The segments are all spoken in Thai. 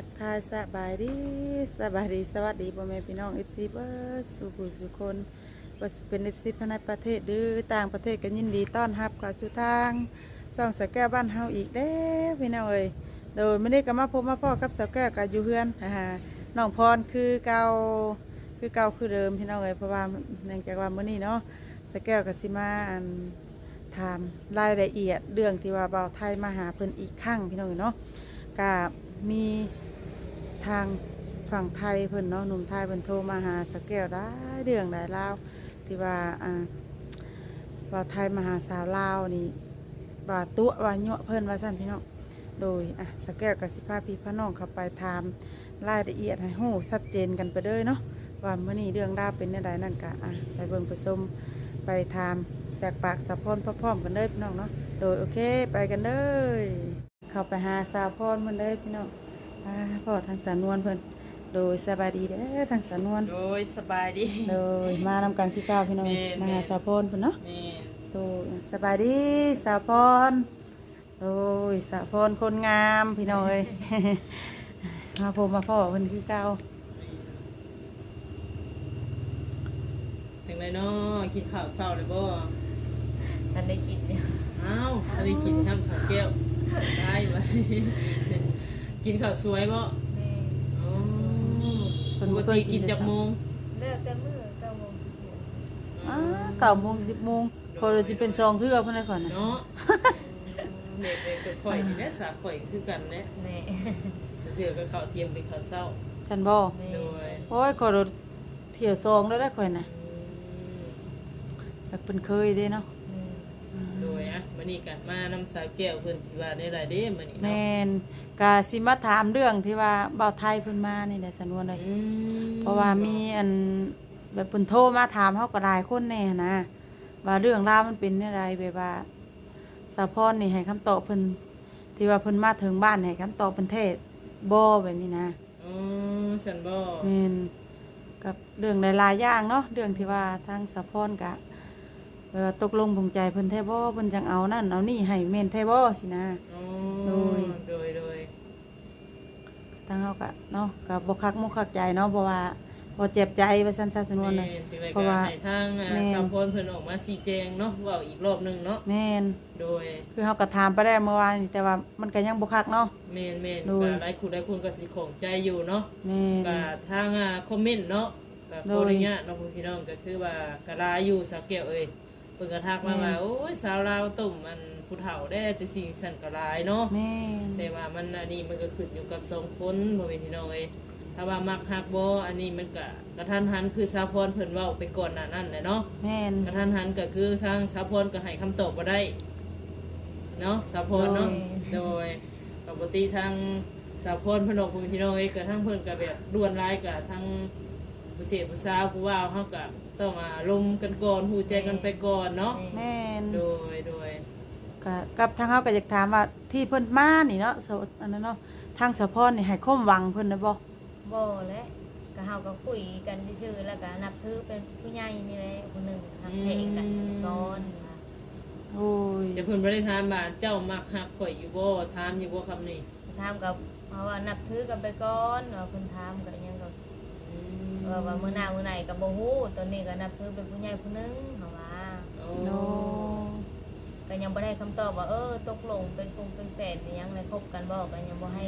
ักทายสบายดีสบายดีสวัสดีพ่อแม่พี่น้อง FC เบิร์สุขุสุคนว่าเป็น FC ภายในประเทศหรือต่างประเทศก็ยินดีต้อนรับกับสุทางส่องสแก้วบ้านเฮาอีกเด้อพี่น้องเอ้ยโดยไม่ได้ก็มาพบมาพ่อกับสแก้วกับอยู่เฮือนฮ่าน้องพรคือเก่าคือเก่าคือเดิมพี่น้องเอ้ยเพราะว่าเนื่องจากว่ามื้อนี้เนาะสแก้วก็สิมานถามรายละเอียดเรื่องที่ว่าเบาไทยมาหาเพิ่นอีกครั้งพี่น้องเอ้ยเนาะก็มี ทางฝั่งไทยเพิ่นเนาะหนุ่มไทยเพิ่นโทรมาหาสกแก้วได้เรื่องได้เล่าวที่ว่าอ่าว่าไทยมาหาสาวลาวนี่ว่าตัวว่าเนาะเพิ่นว่าซั่นพี่น้องโดยอะสกแก้วกับสิพาพี่พี่น้องเข้าไปถามรายละเอียดให้ฮู้ชัดเจนกันไปเลยเนาะว่าเมื้อนี้เรื่องราวเป็นจังไดนั่นก็อะไปเบิ่งไปชมไปถามจากปากสะพอนพร้อมๆกันเลยพี่น้องเนาะโดยโอเคไปกันเลยเข้าไปหาสาวพรเพิ่นเลยพี่น้อง อ่าพ่อทางสานวนเพิ่นโดยสบายดีเด้อทางสานวน โดยสบายดี โดยมานำกันคือเก้าวพี่น้องแม่นมาหาแม่น สาวพรเพิ่นเนาะนี่โดยสบายดีสาวพรโดยสาวพรคนงามพี่น้องเอ้ย มาพบมาพ่อเพิ่นคือเก้าวถึงเลยเนาะกินข้าวเช้าเลยบ่ทันได้กินเนี่ยอ้าวอะไรกินข้าวสองแก้วได้ไหม กินข้าวสวยบ่แม่อ๋อปกติกินจากโมงเลิกแต่มื้อเก้าโมงอ้าเก้าโมงสิบโมงพอเราจะเป็นซองเทื่อเพิ่นได้ก่อนนะเนาะเด็กๆก็ข่อยนี่แหละสาข่อยคือกันแหละแม่เถื่อก็ข้าวเทียมเป็นข้าวเช้าฉันบ่แม่โดยโอ้ยก็รถเที่ยวซองแล้วได้ค่อยน่ะอืมแบบเพิ่นเคยเด้เนาะแม่โดยอะ มื้อนี้ก็มานำสาวแก้วเพิ่นสิว่าได้หลายเด้มื้อนี้แมเนาะนกาสิมาถามเรื่องที่ว่าเบาวไทยเพิ่นมานี่แหละสนวนเลย อืมเพราะว่ามีอันแบบเพิ่นโทรมาถามเฮาก็หลายคนแน่นะว่าเรื่องราวมันเป็นอะไรแบบว่าสะพรนี่ให้คำตอบเพิ่นที่ว่าเพิ่นมาถึงบ้านให้คำตอบเพิ่นเทศบ่แบบนี้นะอ๋อฉันบ่แม่นกับเรื่องหลายๆอย่างเนาะเรื่องที่ว่าทางสะพรกะ แบบว่าตกลงปลงใจเพิ่นแท้บ่เพิ่นจังเอานั่นเอานี่ให้แม่นแท้บ่สินะอ๋อโดย โดยโดยทางเขาก็เนาะก็บ่คักมุกคักใจเนาะเพราะว่าบ่เจ็บใจว่าซั่นซะสนวนเลยแม่นจังไดเพก็ราะว่าให้ทางอ่าแม่น สัมพลเพิ่นออกมาชี้แจงเนาะเว้าอีกรอบหนึงเนาะแม่นโดยคือเขาก็ถามไปได้เมื่อวานนี่แต่ว่ามันก็ยังบ่คักเนาะ แม่นแม่นโดย ก็หลายคนหลายคนก็สิของใจอยู่เนาะ แม่น ก็ทางอ่าคอมเมนต์เนาะก็ขโดอยอนุญาตเนาะพี่น้องก็คือว่าก็ลาอยู่สาวแก้วเอ้ยเพิ่นก็ทักมาว่าแม่นโอ้ยสาวลาวต้มมันผู้เฒ่าได้จะสิ่งสั่นก็หลายเนาะแม่นแต่ว่ามันอันนี้มันก็ขึ้นอยู่กับสองคนบ่เป็นพี่น้องเอ้ยถ้าว่ามักฮักบ่อันนี้มันก็กระทันหันคือสาพรเพิ่นเว้าไปก่อนหน้านั้นแหละเนาะแม่นกระทันหันก็คือทางสาพรก็ให้คำตอบบ่ได้ เนาะสาพรเนาะโดยปกติทางสาพรเพิ่นออกพี่น้องเอ้ยก็ทั้งเพิ่นก็แบบด่วนร้ายกับทาง ผู้เสียผู้สาวผู้ว่าวเฮาก็ต้องอ่าลมกันก่อนฮู้ใจกันไปก่อนเนาะแม่นโดยโดยก็กับทางเขาก็อยากถามว่าที่เพิ่นมานี่เนาะโสดอันนั้นเนาะทางสะพรนี่ให้ความหวังเพิ่นนะบ่บ่และก็เฮาก็คุยกันซื่อๆแล้วก็นับถือเป็นผู้ใหญ่นี่แหละผู้หนึงฮักแท้กันก่อนว่าโอ้ยจะเพิ่นบ่ได้ถามว่าเจ้ามักฮักข่อยอยู่บ่ถามอยู่บ่คำนี้ถามกับเพราะว่านับถือกันไปก่อนว่าเพิ่นถามก็ยังก็ ว่าว่ามื้อหน้ามื้อไหนก็บ่ฮู้ตอนนี้ก็นับถือเป็นผู้ใหญ่ผู้หนึงเฮาว่าโอ้โอ้ก็ยังบ่ได้คำตอบว่าเออตกลงเป็นคงเป็นแฟนหรือยังได้คบกันบ่ก็ยังบ่ให้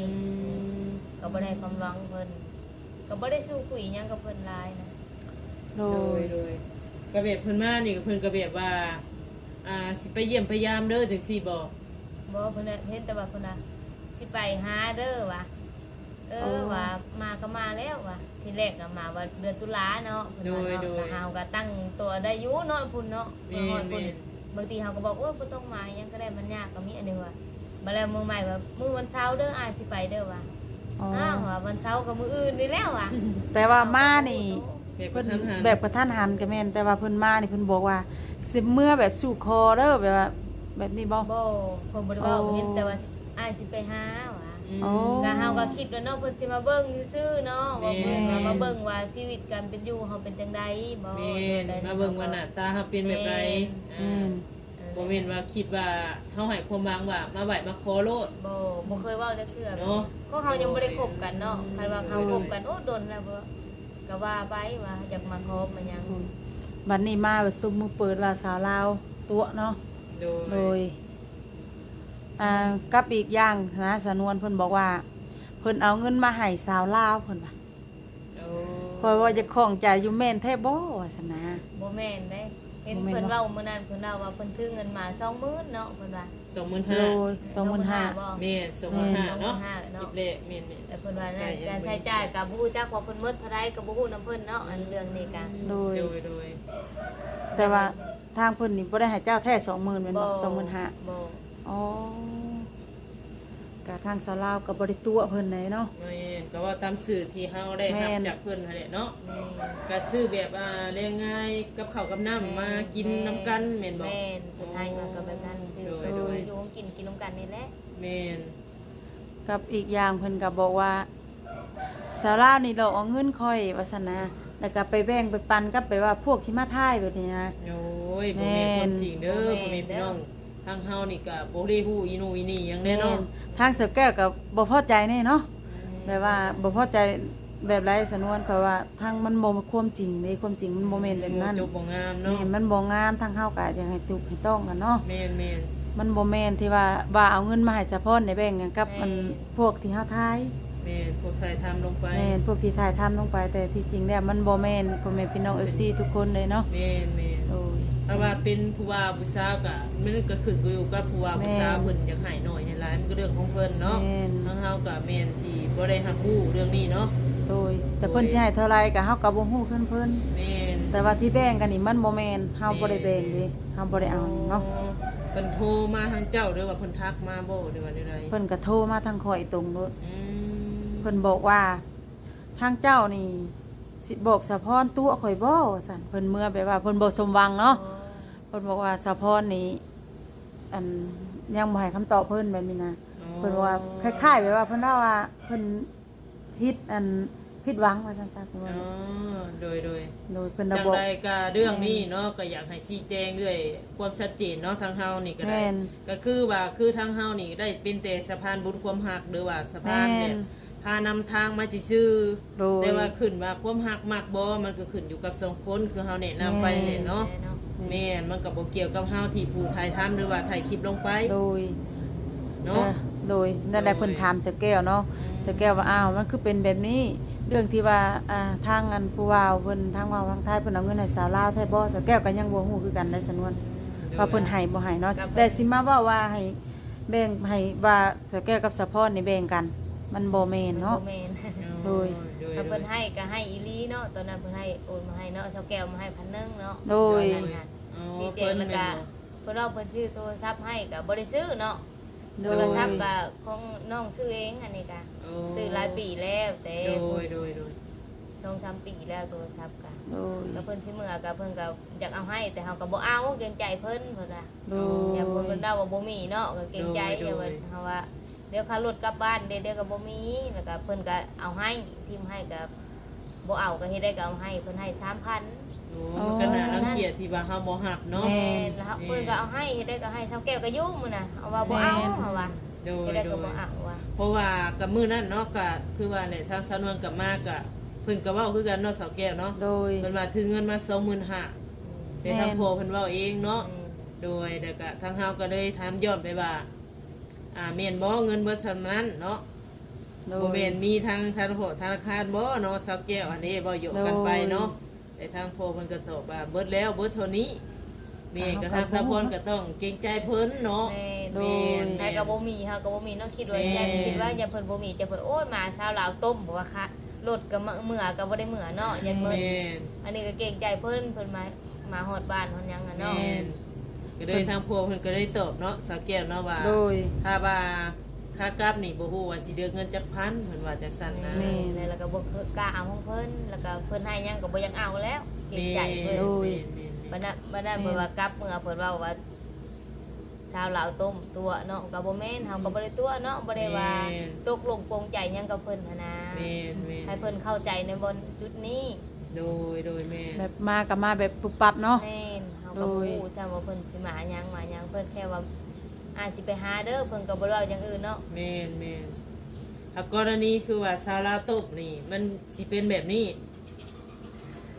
ก็บ่ได้ความหวังเพิ่นก็บ่ได้สู้คุยหยังกับเพิ่นหลายนะโดโดยยโดยกระเบียบเพิ่นมานี่ก็เพิ่นกระเบียบว่า อ่าสิไปเยี่ยมพยายามเด้อจังซี่บ่บ่เพิ่นน่ะเห็นแต่ว่าเพิ่นน่ะสิไปหาเด้อว่ะเออว่ามาก็มาแล้วว่ะ ทีแรกก็มาว่าเดือนตุลาเนาะเพิ่นว่าเนาะก็เฮาก็ตั้งตัวได้อยู่เนาะพุ่นเนาะแม่เพิ่นฮอดนพุ่นแม่นบางทีเฮาก็บอกว่าบ่ต้องมาหยังก็ได้มันยากก็มีอันหนึงว่ามาแล้วมื้อใหม่ว่ามื้อวันเสาร์เด้ออ้ายสิไปเด้อว่ะอ๋ออ้าวว่าวันเสาร์กับมื้ออื่นนี่แล้วว่ะแต่ว่ามานี่แบบกเพิ่ระนทันหันแบบกระทันหันก็แม่นแต่ว่าเพิ่นมานี่เพิ่นบอกว่าสิเมื่อแบบสู่คอเด้อแบบว่าแบบนี้บ่ บ่เพิ่นบ่ได้เว้าอ๋อเห็นแต่ว่าสิอ้ายสิไปหาว่ะ อืมอ๋อ ก็เฮาก็คิดว่าเนาะเพิ่นสิมาเบิ่งซื่อๆเนาะว่าเพิ่นแม่ว่ามาเบิ่งว่าชีวิตการเป็นอยู่เฮาเป็นจังไดบ่แม่นมาเบิ่งว่าหน้าตาเฮาเป็นแบบไรอือ่ามนั่นบ่แม่นว่าคิดว่าเฮาให้ความหวังว่ามาไหวมาขอโลด บ่บ่เคยเว้าจักเทื่อเนาะ ก็เฮายังบ่ได้คบกันเนาะคันว่าเขาคบกันโอ้ดนแล้วบ่ก็ว่าไปว่าอยากมาคบมันยังบัดนี้มาแบบซุมมือเปิดว่าสาวลาวตัวเนาะโดโดยย อ่ากับอีกอย่างนะสนวนเพิ่นบอกว่า เพิ่นเอาเงินมาให้สาวลาวเพิ่นว่าโอ้คอยว่าจะของใจอยู่แม่นแท้บ่ว่าซั่นนะ บ่แม่นเด้เห็นบ่แม่นเพิ่นเนาะเว้ามื้อนั้นเพิ่นเล่าว่าเพิ่นถือเงินมา20,000เนาะเพิ่นว่าโด25,000ยสองหมื่นห้าบ่แม่น25,000เนาะ25,000เนาะคลิปแรกแม่นแต่เพิ่นว่านั่นใช่การใช้จ่ายกับบ่ฮู้จักว่าเพิ่นหมดเท่าใดก็บ่ฮู้นํเพิ่นเนาะอันเรื่องนี้กันโดย โดยโดยแต่ว่าทางเพิ่นนี่บ่ได้ให้เจ้าแท้20,000แม่นบ่25,000บ่อ๋อ กะทางสาวลาวกับบริตัวเพิ่นไหนเนาะ แม่นก็ว่าตามสื่อที่เฮาได้แม่รับนจากเพิ่นนั่นแหละเนาะแม่นก็ซื้อแบบอ่าเรียกง่ายกับข้าวกับน้ำมากินน้ำกันแม่นบ่แม่นเพิ่นให้มาก็แบบนั้นซื่อโดก็ยโดย อยู่ของกินกินน้ำกันนี่แหละแม่นกับอีกอย่างเพิ่นก็บอกว่าสาวลาวนี่เราเอาเงินค่อยว่าซั่นนะแล้วก็ไปแบ่งไปปันกับไปว่าพวกที่มาท่ายแบบนี้นะ โอ้ยบ่แม่นความจริงเด้อบ่แม่นพี่น้อง ทางเฮานี่ก็บ่ได้ฮู้อีหนูอีนี่หยังแน่เนาะทางเสือแก้วก็บ่พอใจแน่เนาะแบบว่าบ่พอใจแบบไรสนวนเขาว่าทางมันบ่ความจริงเด้ความจริงมันบ่แม่นแบบนั้นจบบ่งามแม่เนาะนมันบ่งามทางเฮาก็อยากให้ถูกให้ต้องกันเนาะแม่นแม่นมันบ่แม่นที่ว่าว่าเอาเงินมาให้เฉพาะในแบ่งกันกับมันพวกที่เฮาทายแม่นพวกใส่ทำลงไปแม่นพวกที่ถ่ายทำลงไป แต่ที่จริงแล้วมันบ่แม่นพ่อแม่พี่น้อง FC ทุกคนเลยเนาะแม่น แม่นโอ้ยถ้าว่าเป็นผู้ว่าผู้สาวก็มันก็ขึ้นอยู่กับผู้ว่าผู้สาวแม่นเพิ่นอยากให้น้อยให้หลายมันก็เรื่องของเพิ่นเนาะแม่นทางเฮาก็แม่นสิบ่ได้รับรู้เรื่องนี้เนาะโดย แต่เพิ่นสิให้เท่าไรก็เฮาก็บ่ฮู้เพิ่นเพิ่นแม่น แต่ว่าที่แบ่งกันนี่มันบ่แม่นเฮาบ่ได้แบ่งเด้เฮาบ่ได้เอาเนาะเพิ่นโทรมาทางเจ้าหรือว่าเพิ่นทักมาบ่หรือว่าใดเพิ่นก็โทรมาทางข่อยตรงโลดๆอืมเพิ่นบอกว่า ทางเจ้านี่ สิบอกสะพรตัวข่อยบ่ว่าซั่นเพิ่นเมื่อแบบว่าเพิ่นบ่สมหวังเนาะเพิ่นบอกว่าสะพรนี่อันยังบ่ให้คำตอบเพิ่นแบบนี้นะเพิ่นบอกว่าคล้ายๆแบบว่าเพิ่นว่าว่าเพิ่นผิดอันผิดหวังว่าซั่นซะสมมุอ๋ติอโดยโดยโดยเพิ่นน่ะจังบอก ใดก็เรื่องนี้เนาะก็อยากให้ชี้แจงด้วยความชัดเจนเนาะทางเฮานี่ก็ได้ แม่นก็คือว่าคือทางเฮานี่ได้เป็นแต่สะพานบุญความหักหรือว่าสะพานแม่เนี่ยนพานำทางมาจิซื่อโดย แต่ว่าขึ้นว่าความหักมักบ่มันก็ขึ้นอยู่กับสองคนคือเฮาแนะนำไปเนี่ยเนาะ แม่เนาะ แม่นมันก็บ่เกี่ยวกับเฮาที่ผู้ถ่ายทำหรือว่าถ่ายคลิปลงไปโดยเนาะเออโดยนั่นแหละโดยเพิ่นถามสแก้วเนาะสแก้วว่าอ้าวมันคือเป็นแบบนี้ เรื่องที่ว่าอ่าทางอันผู้ว่าวเพิ่นทางว่าวทางไทยเพิ่นเอาเงินให้สาวลาวไทยบ่สแก้วก็ยังบ่ฮู้คือกันในสำนวนว่าเพิ่นให้บ่ให้เนาะแต่สิมาเว้าว่าให้แบ่งให้ว่าสแก้วกับสะพรนี่แบ่งกัน มันบ่แม่นเนาะบ่แม่นโดย ถ้าเพิ่นให้ก็ให้อีหลีเนาะตอนนั้นเพิ่นให้โอนมาให้เนาะเซาแก้วมาให้พันหนึงเนาะโดย ตอนนั้นน่ะ อ๋อชี้แจเพิ่งนแล้วแม่ก็นบ่เพิ่นเอาเพิ่นซื้อโทรศัพท์ให้ก็บ่ได้ซื้อเนาะโดโทยรศัพท์ก็ของน้องซื้อเองอันนี้ก็โอ้ซื้อหลายปีแล้วแต่โดยโดยโดยสองสามปีแล้วโทรศัพท์ก็โดยแล้วเพิ่นสิเมื่อก็เพิ่นก็อยากเอาให้แต่เฮาก็บ่เอาเกรงใจเพิ่นเพิ่นว่า โดอย่าเพิ่นยเพิ่นเดาว่าบ่มีเนาะก็เกรงใจโดย อย่าเพิ่นโดยเฮาว่าเดี๋ยวค่ารถกลับบ้านเดี๋ยวเดี๋ยวก็บ่มีแล้วก็เพิ่นก็เอาให้ทีมให้ก็บ่เอาก็เฮ็ดได้ก็เอาให้เพิ่นให้3,000 โอ้มันก็น่ารังเกียจที่ว่าเฮาบ่ฮับเนาะ แม่แม่นแล้วเพิ่นก็เอาให้เฮ็ดได้ก็ให้เซาแก้วก็ยุ่งมื้อน่ะเอาว่าบ่เอาแม่นเฮาว่าโดยเฮ็ดได้โดก็ยบ่เอาว่า เพราะว่ากับมื้อนั้นเนาะก็คือว่าเนี่ยทางสาวนวลกับมากะเพิ่นก็เว้าคือกันเนาะสาวแก้วเนาะโดย เพิ่นว่าถือเงินมา25,000แต่ทางพ่อเพิ่นเว้าเองเนาะ โดยแล้วก็ทางเฮาก็เลยถามย้อนไปว่า อ่าแม่นบ่เงินเบิดส่ำนั้นเนาะโดบ่แม่ยนมีทางธนาคารธนาคารบ่เนาะสาวแก้วอันนี้บ่โยกกันไปเนาะ แต่ทางพ่อเพิ่นก็ตอบว่าเบิดแล้วเบิดเท่านี้แม่ก็ทางสะพรก็ต้องเกรงใจเพิ่นเนาะ แม่นโดแม่ยนแต่ก็บ่มีเฮาก็บ่มีเนาะคิดว่าแม่นยันคิดว่ายันเพิ่นบ่มีจะเพิ่นโอ้ยมาเช้าลาวต้มบ่ว่าคะรถก็มาเมื่อก็บ่ได้เมื่อเนาะยันเมื่อแม่นอันนี้ก็เกรงใจเพิ่นเพิ่นมามาฮอดบ้านฮอดหยังอะเนาะ แม่นก็เลยทางพวกเพิ่นก็ได้ตอบเนาะสาวแก้วเนาะว่า โดย ถ้าว่า ค่ากลับนี่บ่ฮู้ว่าสิเดือเงินจักพันเพิ่นว่าจังซั่นนะแม่แล้วก็บ่กล้าเอาของเพิ่นแล้วก็เพิ่นให้หยังก็บ่อยากเอาแล้วเกรงใจเพิ่นโดยบัดนั้นบัดนั้นเพิ่นว่ากลับเมื่อเพิ่นเว้าว่าชาวลาวต้มตัวเนาะก็บ่แม่นเฮาก็บ่ได้ตัวเนาะบ่ได้ว่าตกลงปรงใจหยังกับเพิ่นหันนะแม่นแม่นให้เพิ่นเข้าใจในบนจุดนี้โดยโดยแม่นแบบมากับมาแบบปุบปับเนาะ แม่นเฮาก็บ่ฮู้จ้าว่าเพิ่นสิมาหยังมาหยังเพิ่นแค่ว่า อาจสิไปหาเด้อเพิ่นก็บ่ได้เว้าอย่างอื่นเนาะแม่นแม่นถ้ากรณีคือว่าซาลาตบนี่ มันสิเป็นแบบนี้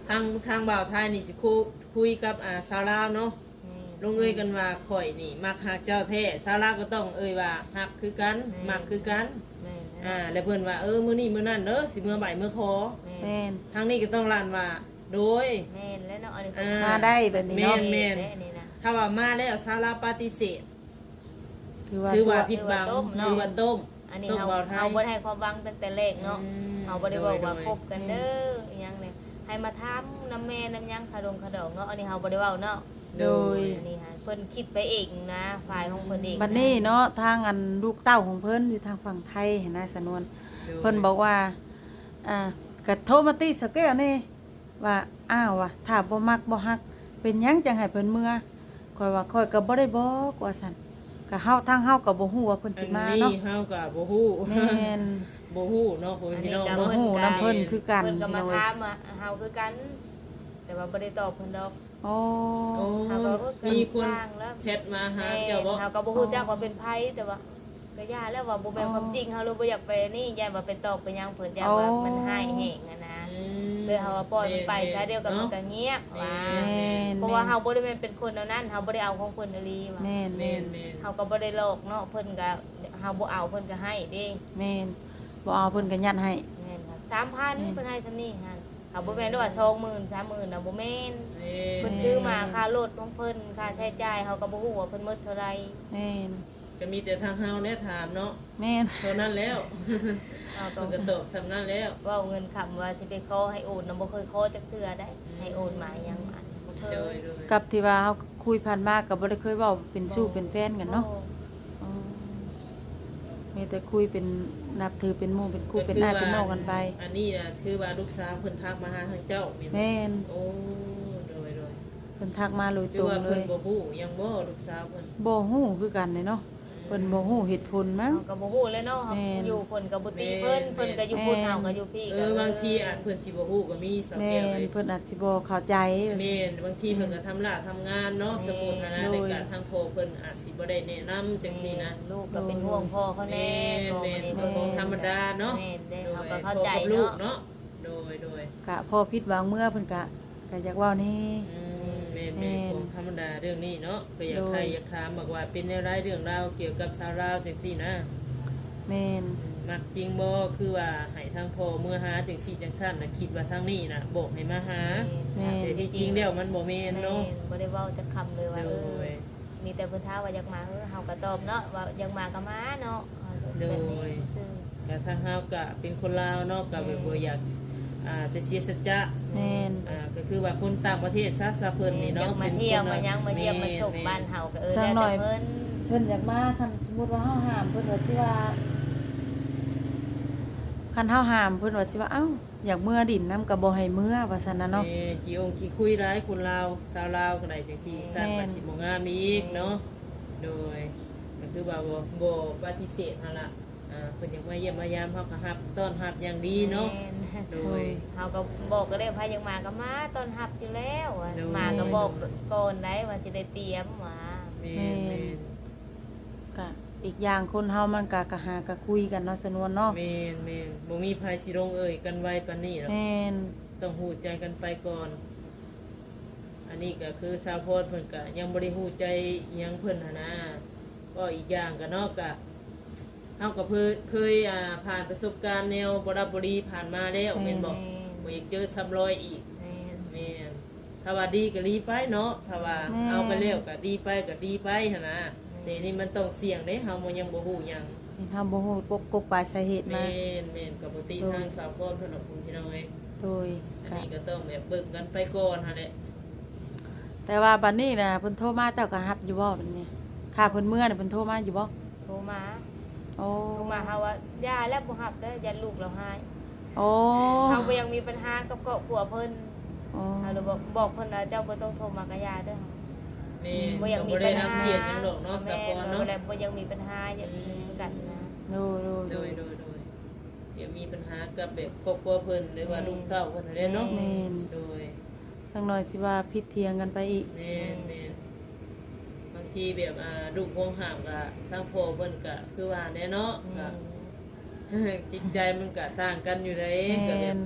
ทางทางบ่าวไทยนี่สิคุคุยกับอ่าซาลาวเนาะแม่นลงเอ่ยกันว่าข่อยนี่ มักฮักเจ้าแท้ซาลาวก็ต้องเอ่ยว่าฮักคือกันแม่นมักคือกันแม่นอ่าแล้วเพิ่นว่าเออมื้อนี้มื้อนั้นเด้อสิมื้อบ่ายมื้อคอแม่แม่นนทางนี้ก็ต้องลั่นว่าโดย แม่นแล้วเนาะอันนี้อ่ามาได้แบบนี้เนาะแม่น และอันนี้นะถ้าว่ามาแล้วซาลาวปฏิเสธ ถือว่าถือว่าตัวผิดบังถือว่าต้มเนาะ ถือว่าต้ม อันนี้ต้มเฮาบ่าวไทยเฮาบ่ได้ให้ความหวังตั้งแต่แรกเนาะอืมเฮาบ่ได้บอกว่าโดยคบกันเด้ออิหยังเนี่ยให้มาถามน้ำแม่น้ำหยังขะดงขะดองเนาะอันนี้เฮาบ่ได้เว้าเนาะโดย อันนี้ฮะเพิ่นคิดไปเองนะฝ่ายของเพิ่นเองบัดนี้เนาะทางอันลูกเต้าของเพิ่นอยู่ทางฝั่งไทยเห็นนายสนวน โดยเพิ่นบอกว่า อ่ากระโทรมาติสแก้วนี่ว่าอ้าวว่ะถ้าบ่มักบ่ฮัก เป็นหยังจังให้เพิ่นเมื่อข่อยว่าข่อยก็บ่ได้บอกว่าซั่น ก็เฮาทางเฮาก็บ่ฮู้ว่าเพิ่นอัสินมานี้เนาะเฮาก็บ่ฮู้แม่น บ่ฮู้เนาะพ่ออันพี่นี้น้องก็เนาะ เพิ่นโอ้โหก็น้ำเพิ่นคือกัน เพิ่นก็มาพี่น้องถามว่าเฮาคือกัน แต่ว่าบ่ได้ตอบเพิ่นดอกโอ้โอ้เฮาก็เออมีคนสร้างแล้วแชทมาหาแม่เจ้าบ่ เฮาก็บ่ฮู้จักว่าเป็นไผแต่ว่าก็ย่าแล้วว่าบ่แม่นความจริงเฮาเลยบ่อยากไปนี่ย่านว่าเป็นตอบไปหยังเพิ่นย่านว่ามันหายแห้งอะนะอืม เลยเฮาว่าปล่อยมันไปซะเดียวกับมันก็เงียบว่า แม่นเพราะว่าเฮาบ่ได้แม่นเป็นคนเอานั้นเฮาบ่ได้เอาของเพิ่นอีหลีว่าแม่นแม่นแม่น เฮาก็บ่ได้หลอกเนาะเพิ่นก็เฮาบ่เอาเพิ่นก็ให้เด้แม่นบ่เอาเพิ่นก็ยัดให้ แม่นครับ3,000เพิ่นให้ซำนี้หั่นเฮาบ่แม่นว่า20,000 30,000น่ะบ่แม่นแม่เพิ่นนซื้อมาค่ารถของเพิ่นค่าใช้จ่ายเฮาก็บ่ฮู้ว่าเพิ่นหมดเท่าไหร่แม่น ก็มีแต่ทางเฮาแน่ถามเนาะแม่น เท่านั้นแล้วเฮาก็เพิ่นก็ตอบสำนั้นแล้ว เว้าเงินคำว่าสิไปขอให้โอนน่ะบ่เคยขอจักเทื่อได้ให้โอนมาหยังอันบ่เคโดยยโดยกับที่ว่าเฮาคุยผ่านมาก็บ่ได้เคยเว้าเป็นชู้เป็นแฟนกันเนาะอ๋อมีแต่คุยเป็นนับถือเป็นหมู่เป็นคู่เป็นอ้ายเป็นน้องกันไป อันนี้น่ะคือว่าลูกสาวเพิ่นทักมาหาทางเจ้าแม่นบ่แม่นโอ้โดยโดยเพิ่นทักมาโดยคืตอรงว่าเลเพิ่นยบ่ฮู้ยังบ่ลูกสาวเพิ่นบ่ฮู้คือกันเลยเนาะเพิ่นบ่ฮู้เหตุผลมั้ง เฮาก็บ่ฮู้เลยเนาะเฮาแม่น อยู่เพิ่นก็บ่ตีเพิ่นเพิ่นก็อยู่พุ่นแม่นเฮาก็อยู่พี่เอก็อบางทีอาจเพิ่นสิบ่ฮู้ก็มีสักแม่แก้วนเลยเพิ่นอาจสิบ่เข้าใจแม่นบางทีเพิ่นก็ทำลาทำงานเนาะสมุนนะโดยในการทางโทรเพิ่นอาจสิบ่ได้แนะนำจังซี่นะลูกก็เป็นห่วงพ่อเขาแน่แม่นก็แม่นของธรรมดาเนาะแม่นได้โดยเขาก็เข้าใจพ่อกับลูกเนาะ เนาะโดยโดยกะพ่อผิดหวังเมื่อเพิ่นกะก็อยากเว้านี่อืม แม่นแม่แม่นนของธรรมดาเรื่องนี้เนาะก็อยากโดยใครอยากถามบอกว่าเป็นแนวไรเรื่องราวเกี่ยวกับสาวราวจังซี่นะแม่นมักจริงบ่คือว่าให้ทางพ่อเมื่อหาจังซี่จังซั่นน่ะคิดว่าทางนี้น่ะบอกให้มาหาแม่นแต่ที่จริงแล้วมันบ่แม่นแม่เนาะบ่ได้เว้าจักคำเลยว่าโดเออยมีแต่เพิ่นท้ามว่าอยากมาเออเฮาก็ตอบเนาะว่าอยากมาก็มาเนาะแบบนี้ซื่อแต่ทางเฮาก็เป็นคนลาวเนาะก็แบบบ่อยาก อ่าจะเสียสัจจะแม่น อ่าก็คือว่าคนต่างประเทศซะซะเพิ่นนี่อยาเนาะกมาเที่ยวมายังมาเยี่ยมมาชมบ้านเฮาก็เออสักแล้วหน่อยแต่เพิ่นเพิ่นอยากมาคันสมมุติว่าเฮาห้ามเพิ่นว่าสิว่าคันเฮาห้ามเพิ่นว่าสิว่าเอ้าอยากเมื่อดินน้ำก็บ่ให้เมื่อว่าซั่นน่ะเนาะแม่กี่องค์กี่คุยร้ายคนลาวสาวลาวก็ได้จังซี่สร้างแม่นมันสิบ่งามอีกเนาะโดยก็คือว่าบ่บ่ปฏิเสธหั่นล่ะอ่าเพิ่นอยากมาเยี่ยมมายามเฮาก็รับต้อนรับอย่างดีเนาะ แม่ โดย เฮาก็บอกก็ได้พายังมาก็มาต้อนรับอยู่แล้วอะโดย มาก็บอกก่อนได้ว่าสิได้เตรียมมาแม่แม่นแม่นก็อีกอย่างคนเฮามันก็กะหากะคุยกันเนาะสนวนเนาะแม่นแม่นบ่มีภัยสิลงเอ่ยกันไว้ปานนี้หรอก แม่นต้องหูใจกันไปก่อน อันนี้ก็คือชาวโพดเพิ่นก็ยังบ่ได้หูใจอิหยังเพิ่นหั่นนะก็อีกอย่างก็เนอกกะ เฮาก็เพิ่นเคยอ่าผ่านประสบการณ์แนวบ่รับบ่ดีผ่านมาแล้วแม่นบ่บ่อยากเจอซ้ำรอยอีกแม่น แม่นถ้าว่าดีก็ดีไปเนาะถ้าว่าเอาไปแล้วก็ดีไปก็ดีไปหั่นนะแต่นี่มันต้องเสี่ยงเด้เฮาบ่ยังบ่ฮู้หยังเห็นเฮาบ่ฮู้กกกกปลายสาเหตุมา แม่นแม่นกับปกติทางสาวโพดเพิ่นน่ะคุณพี่น้องเอ้ยโดยอันก็นี้ก็ต้องแบบเบิ่งกันไปก่อนหั่นแหละ แต่ว่าบัดนี้น่ะเพิ่นโทรมาเจ้าก็รับอยู่บ่บัดนี้ค่าเพิ่นเมื่อน่ะเพิ่นโทรมาอยู่บ่โทรมา โอ้โทรมาเฮาว่าย่าแล้วบ่ฮับเด้อยันลูกเราหายโอ้เฮาบ่ยังมีปัญหากับครอบครัวเพิ่นโอ้ เฮาเลยบอกบอกเพิ่นว่าเจ้าบ่ต้องโทรมากับย่าเด้อแม่บ่ยังมีบ่ปัได้ญรัหางเกียรติหยังดอกเนาะสาวโพดแม่เนาะบ่ได้บ่ยังมีปัญหาอย่างนี้กันนะโดยโดยโดโดยยโดยโดยเดี๋ยวมีปัญหากับแบบครอบครัวเพิ่นหรือว่าลูกเต้าเพิ่นนั่นแหละเนาะแม่น โดยสสักหน่อยสิว่าผิดเทียงกันไปอีก แม่นแม่นบาง ทีแบบอ่าลูกวงห่างก็ทางพ่อเพิ่นก็คือว่าแน่เนาะก็ จิตใจมันก็ต่างกันอยู่เลยแมก็แบบน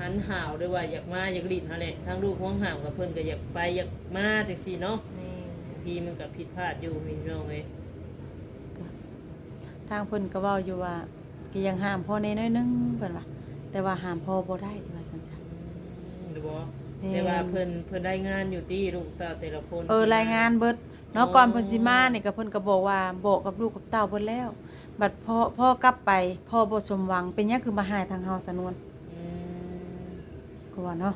หันห่าวด้วยว่าอยากมาอยากลิ้นเฮาแหละทางลูกวงห่างกับเพิ่นก็อยากไปอยากมาจังซี่เนาะแม่นบางทีมันก็ผิดพลาดอยู่พี่น้องเอ้ยทางเพิ่นก็เว้าอยู่ว่าก็ยังห้ามพ่อในน้อยนึงเพิ่นว่าแต่ว่าห้ามพ่อบ่ได้ว่าซั่นจ้ะหรือบ่แม่นแต่ว่าเพิ่นเพิ่นได้งานอยู่ที่ลูกเต้าแต่ละคน เออรายงานเบิด เนาะก่อนเพิ่นสิมานี่ก็เพิ่นก็บอกว่าบอกกับลูกกับเต้าเบิดแล้ว บัดพ่อพ่อกลับไปพ่อบ่สมหวังเป็นหยังคือมาหายทางเฮาสนวนอืมก็ว่าเนาะ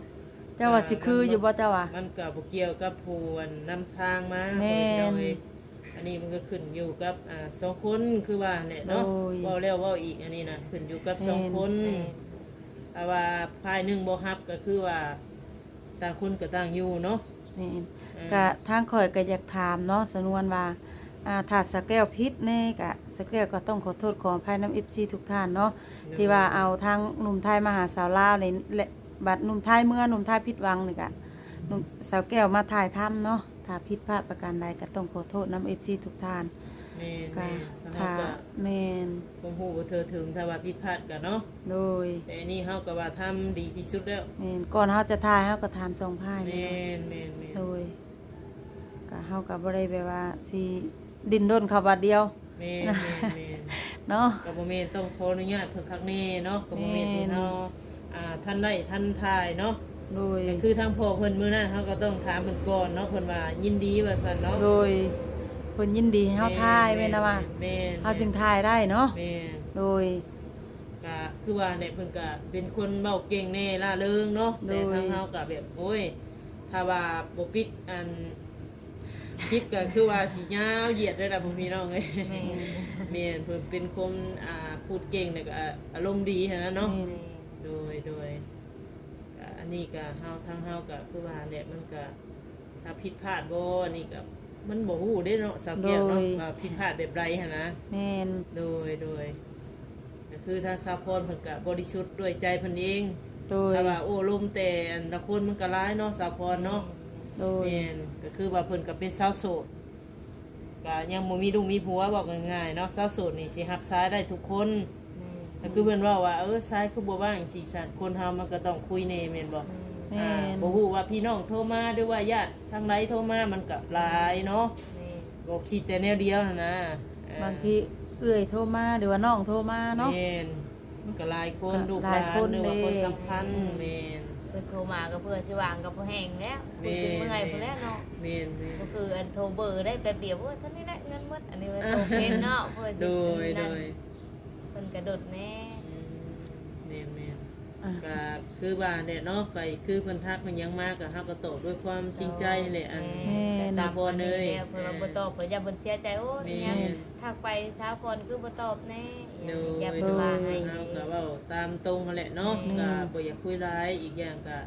เจ้าว่าสิคืออยู่บ่เจ้าว่า มันก็บ่เกี่ยวกับผู้อันนำทางมาแม่นพี่น้องเอ้ยอันนี้มันก็ขึ้นอยู่กับอ่าสองคนคือว่าเนี่ยเนาะโอ้ย เว้าแล้วเว้าอีกอันนี้นะขึ้นอยู่กับสองคนแม่นแต่ว่าภายหนึ่งบ่ฮับก็คือว่าต่างคนก็ต่างอยู่เนาะแม่ นเออก็ทางข่อยก็อยากถามเนาะสนวนว่าอ่าถ้าสแก้วพิษแน่ก็สแก้วก็ต้องขอโทษขออภัยน้ำ FC ทุกท่านเนาะ ที่ว่าเอาทางหนุ่มไทยมาหาสาวลาวในและบัดหนุ่มไทยเมื่อหนุ่มไทยผิดหวังนี่ก็หนุ่มสาวแก้วมาถ่ายทำเนาะถ้าผิดพลาดประการใดก็ต้องขอโทษน้ำ FC ทุกท่านแม่นก็แม่นถ้าเฮาก็แม่นคงฮู้ว่าเธอถึงถ้าว่าผิดพลาดก็เนาะ โดยแต่อันนี้เฮาก็ว่าทำดีที่สุดแล้วแม่นก่อนเฮาจะถ่ายเฮาก็ถามสองพายแม่เนาะนแม่นแม่นโดยก็เฮาก็บ่ได้แบบว่าสิดิ้นรนเข้าบัดเดียว แม่นแม่นแม่นเนาะ ก็บ่แม่นต้องขออนุญาตเพิ่นคักแน่เนาะก็บ่แม่นแม่นที่เฮาอ่าท่านได้ท่านทายเนาะโดย ก็คือทางพ่อเพิ่นมื้อนั้นเฮาก็ต้องถามเพิ่นก่อนเนาะเพิ่นว่ายินดีว่าซั่นเนาะโดย เพิ่นยินดีให้เฮาถ่ายแม่นนะว่าแม่นเฮาจึงถ่ายได้เนาะแม่นโดย ก็คือว่าเนี่ยเพิ่นก็เป็นคนเว้าเก่งแน่ล่าเริงเนาะโดแต่ยทางเฮาก็แบบโอ้ยถ้าว่าบ่ปิดอันคลิปก็คือว่าสิยาวเหยียดเลยล่ะพ่อพี่น้องเอ้ยแม่นแม่นเพิ่นเป็นคนอ่าพูดเก่งแล้วก็อารมณ์ดีหั้นนะเนาะแม่นโดยโดยก็อันนี้ก็เฮาทางเฮาก็คือว่าเนี่ยมันก็ถ้าผิดพลาดบ่อันนี้ก็ มันบ่ฮู้เด้เนาะสาวแก้วเนาะว่าผิดพลาดแบบใดหั่นนะ แม่นโดยโดยก็คือทางซาพรเพิ่นก็บริสุทธิ์ด้วยใจเพิ่นเองโดยถ้าว่าโอ้ลมแต่อันละคนมันก็ร้ายเนาะซาพรเนาะโดย แม่นก็คือว่าเพิ่นก็เป็นสาวโสดก็ยังบ่มีลูกมีผัวบอกง่ายๆเนาะสาวโสดนี่สิรับซ้ายได้ทุกคนก็คือเพิ่นเว่าว่าเออซ้ายคือบ่ว่างสิสัตว์คนเฮามันก็ต้องคุยแน่แม่นบ่ แม่อ่านบ่ฮู้ว่าพี่น้องโทรมาหรือว่าญาติทางใดโทรมามันก็หลายเนาะบ่คิดแต่แนวเดียวนั่นนะอ่บางทีเอื้อยโทรมาหรือว่าน้องโทรมาเนาะ แม่นมันก็หลายคนก็ลูกหหลาลายนคนหรือว่าคนเด้ สำคัญแม่น เพิ่นโทรมาก็เพื่อสิวางกับผู้แห้งแล้วคุยแม่กันเมื่อยพุ่นแล้วเนาะแม่นแม่น ก็คืออันโทรเบอร์ได้แป๊บเดียวโอ้ยท่านนี้ได้เงินหมดอันนี้ว่าโทรเป็นเนาะเพื่อสิโดย โดนั่นยเพิ่นกระโดดแน่อืมแม่นแม่น อะ ก็คือว่าเนี่ยเนาะไปคือเพิ่นทักมันยังมากก็เฮาก็ตอบด้วยความจริงใจแหละอันสามคนเลยเพิ่นว่าบ่ตอบเพิ่นอย่าเพิ่นเสียใจโอ้ยแม่ยังทักไปสาวคนคือบ่ตอบแน่โดยอย่าโดเพิ่นยว่าให้เฮาก็เว้าตามตรงนั่นแหละเนาะแม่ก็บ่อยากคุยร้ายอีกอย่างก็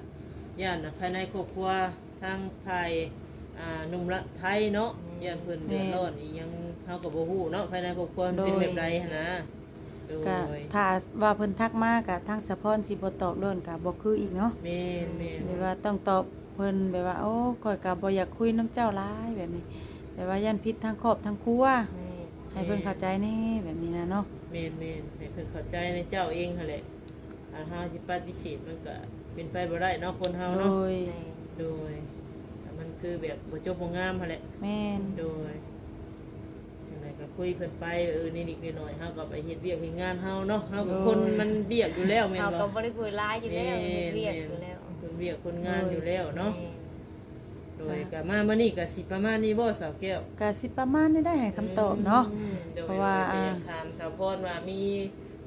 ย่านภายในครอบครัวทางภายอ่าหนุ่มละไทยเนาะย่านเพิ่นเดือดร้อนอีกยังเฮาก็บ่ฮู้เนาะภายในครอบครัวมันเป็นแบบใดหันนะ โดก็ยถ้าว่าเพิ่นทักมาก็ทางสะพรสิบ่ตอบโล้นก็บ่คืออีกเนาะแม่นแม่นแบบว่าต้องตอบเพิ่นแบบว่า โอ้ข่อยก็บ่อยากคุยน้ำเจ้าหลายแบบนี้แบบว่าย่านพิษทางครอบทางครัวแม่ให้เพิ่นเข้าใจแน่แบบนี้นะเนาะแม่นแม่นให้เพิ่นเข้าใจในเจ้าเองหั่นแหละถ้าเฮาสิปฏิเสธมันก็เป็นไปบ่ได้เนาะคนเฮาโดเนาะยแม่โดยแต่มันคือแบบบ่จบบ่งามหั่นแหละแม่นโดย จังไดก็คุยเพิ่นไปเออนิดๆหน่อยๆเฮาก็ไปเฮ็ดเวียกเฮ็ดงานเฮาเนาะเฮาก็คนมันเบียกอยู่แล้วแม่นเฮาก็บ่บ่ได้คุยหลายอยู่แล้วเฮ็ดเวียกอยู่แล้วคนเวียกคนงานอยู่แล้วเนาะแม่โดยก็มามื้อนี้ก็สิประมาณนี้บ่สาวแก้วก็สิประมาณนี้ได้ให้คำตอบเนาะอืมโดยเพราะว่าโดยก็อยากถามชาวพรว่ามี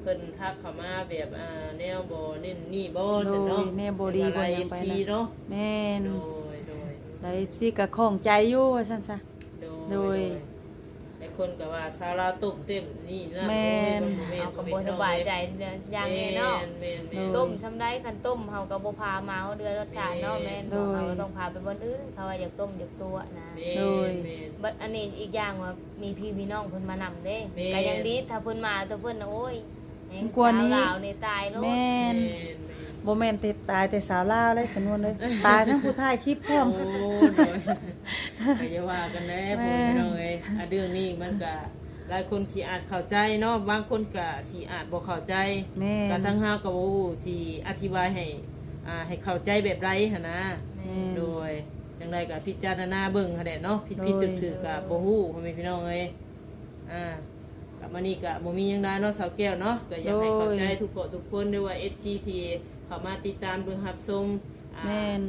เพิ่นทักเข้ามาแบบอ่าแนวบ่เน้นนี่บ่โดซั่นยเนาะแนวบ่ดีบ่หยังไปซีนะเนาะแม่นโดยโดยแล้ว FC ก็คล่องใจอยู่ว่าซั่นซะ โดยโดย หลายคนก็ว่าชาวลาวต้มเต็มนี่นะแม่นโอ้ยบ่แม่นเฮาก็บ่สบายใจอย่างนี้เนาะ แม่นแม่นต้มชำได้คันต้มเฮาก็บ่พามาเฮาเดือรสชาติเนาะแม่นโดยเฮาก็ต้องพาไปบนอื่นเขาว่าอยากต้มอยากตัวนะ แม่นโดย แม่น บัดอันนี้อีกอย่างว่ามีพี่มีน้องเพิ่นมานำเด้แม่นก็ยังดีถ้าเพิ่นมาแต่เพิ่นน่ะโอ้ยแหงกลัวนี้ สาวลาวนี่ตายโลดแม่น แม่นแม่น บบ่แม่นติดตายแต่สาวลาวเลยสำนวนเลย ตายทั้งผู้ถ่ายคลิปพร้อม โอ้โดยก็อย่าว่ากันแน่แม่พ่อพี่น้องเอ้ยอะเรื่องนี้มันก็หลายคนสิอาจเข้าใจเนาะบางคนก็สิอาจบ่เข้าใจแม่ก็ทั้งเฮาก็บ่ฮู้ที่อธิบายให้อ่าให้เข้าใจแบบไรหั่นนะ แม่โดยจังไดก็พิจารณาเบิ่งหั่นแหละเนาะผิดผิดถูกถูกก็บ่ฮู้พ่อแม่พี่น้องเอ้ยอ่ากลับมานี่ก็บ่มีหยังได้เนาะสาวแก้วเนาะก็อยากให้เข้าใจทุกคนทุกคนด้วยว่า FGT เข้ามาติดตามเบิ่งรับชมอ่า แม่น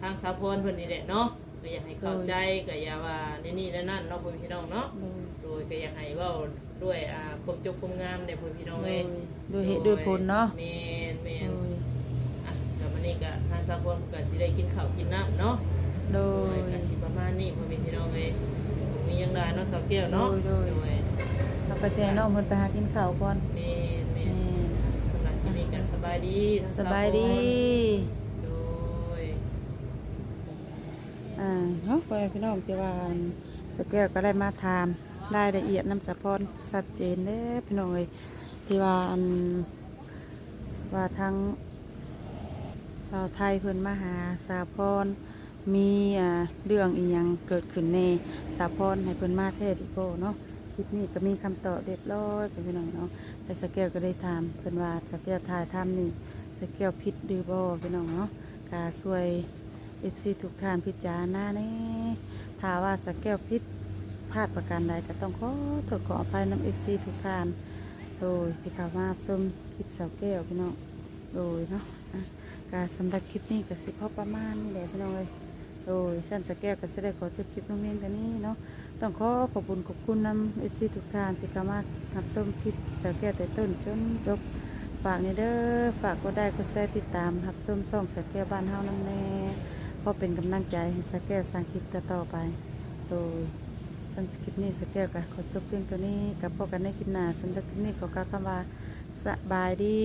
ทางสาพรเพิ่นนี่แหละเนาะก็อยากให้เข้าใจก็อย่าว่านี่นี่นั่นนั่นเนาะพ่อพี่น้องเนาะโดยก็อยากให้เว้าด้วยอ่าความจบความงามในพ่อพี่น้องโดเอ้ยยด้วยเหตุด้วยผลเนาะ แม่นแม่นโดยอะก็มื้อนี้ก็ทางสาพรก็สิได้กินข้าวกินน้ำเนาะโดโดย ยก็สิประมาณนี้พ่อพี่น้องเอ้ยมีหยังได้เนาะสาวแก้วเนาะโดยโดยเอาไปแซ่น้องเพิ่นไปหากินข้าวก่อน แม่นแม่แม่ บายดีทั้งสบายดีโดยอ่าเนาะพ่อแม่พี่น้องที่ว่าอันสแก้วก็ได้มาถามรายละเอียดนำสะพรชัดเจนเด้อพี่น้องเอ้ยที่ว่าอันว่าทางเราวไทยเพิ่นมาหาสาพรมีอ่าเรื่องอีหยังเกิดขึ้นในสาพรให้เพิ่นมาเทศอีกโบเนาะ คลิปนี้ก็มีคำตอบเรียบร้อยเป็นพี่น้องเนาะแต่สแก้วก็ได้ถามเพิ่อนว่าสแก้วถ่ายทำนี่สแก้วผิดดื้อบ่พี่น้องเนาะกาช่วยเอฟซีทุกท่านพิจารณาแน่ถ้าว่าสักแก้วพิษพลาดประการใดก็ต้องขอโทษขออภัยน้ำเอฟซีทุกท่านโดยที่ข้ามาชมคลิปสาวแก้วพี่น้องโดยเนาะการสำหรับคลิปนี้ก็สิพอประมาณนี้แหละพี่น้องเลยโดยฉันสาวแก้วก็จะได้ขอจบคลิปน้องเมียนกันนี้เนาะ ต้องขอขอบคุณขอบคุณน้ำเอฟซีทุกท่านที่เข้ามารับชมคลิปสาวแก้วแต่ต้นจนจบฝากนี่เด้อฝากกดได้กดแชร์ติดตามรับชมส่องสาวแก้วบ้านเฮานั่นแน่เพราะเป็นกำลังใจให้สแกลสร้างคลิปต่อไปโดยสันคลิปนี้สแกลกับขอจบเพียงตัวนี้กับพบกันในคลิปหน้าสันคลิปนี้ขอกล่าวคำว่าสบายดี